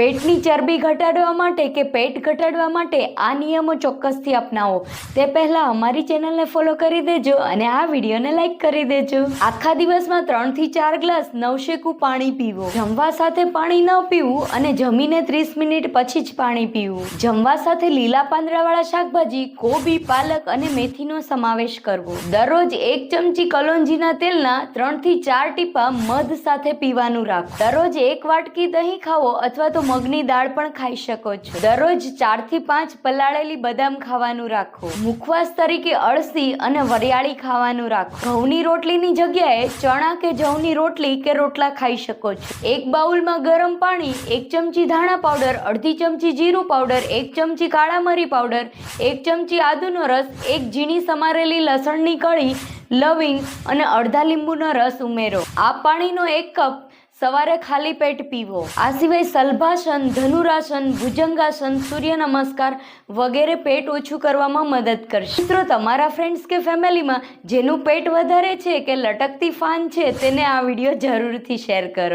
પેટની ચરબી ઘટાડવા માટે કે પેટ ઘટાડવા માટે આ નિયમો ચોક્કસથી અપનાવો. તે પહેલાં અમારી ચેનલને ફોલો કરી દેજો અને આ વિડીયોને લાઇક કરી દેજો. આખા દિવસમાં ત્રણથી ચાર ગ્લાસ નવશેકું પાણી પીવું. જમવા સાથે પાણી ન પીવું અને જમીને ત્રીસ મિનિટ પછી જ પાણી પીવું. જમવા સાથે લીલા પાંદડાવાળા શાકભાજી, કોબી, પાલક અને મેથીનો સમાવેશ કરવો. દરરોજ એક ચમચી કલોંજીના તેલના ત્રણથી ચાર ટીપા મધ સાથે પીવાનું રાખો. દરરોજ એક વાટકી દહીં ખાવો અથવા તો મગની દાળ પણ ખાઈ શકો છો. દરરોજ ચારથી પાંચ પલાળેલી બદામ ખાવાનું રાખો. મુખવાસ તરીકે અળસી અને વરિયાળી ખાવાનું રાખો. ઘઉંની રોટલીની જગ્યાએ ચણા કે જવની રોટલી કે રોટલા ખાઈ શકો છો. એક બાઉલમાં ગરમ પાણી, એક ચમચી ધાણા પાવડર, અડધી ચમચી જીરું પાવડર, એક ચમચી કાળા મરી પાવડર, એક ચમચી આદુનો રસ, એક ઝીણી સમારેલી લસણની કળી, લવિંગ અને અડધા લીંબુનો રસ ઉમેરો. આ પાણીનો એક કપ સવારે ખાલી પેટ પીવો. આ સિવાય સલભાસન, ધનુરાસન, ભુજંગાસન સૂર્ય નમસ્કાર વગેરે પેટ ઓછું કરવામાં મદદ કરશે. મિત્રો, તમારા ફ્રેન્ડ્સ કે ફેમિલીમાં જેનું પેટ વધારે છે કે લટકતી ફાન છે, તેને આ વીડિયો જરૂરથી શેર કરો.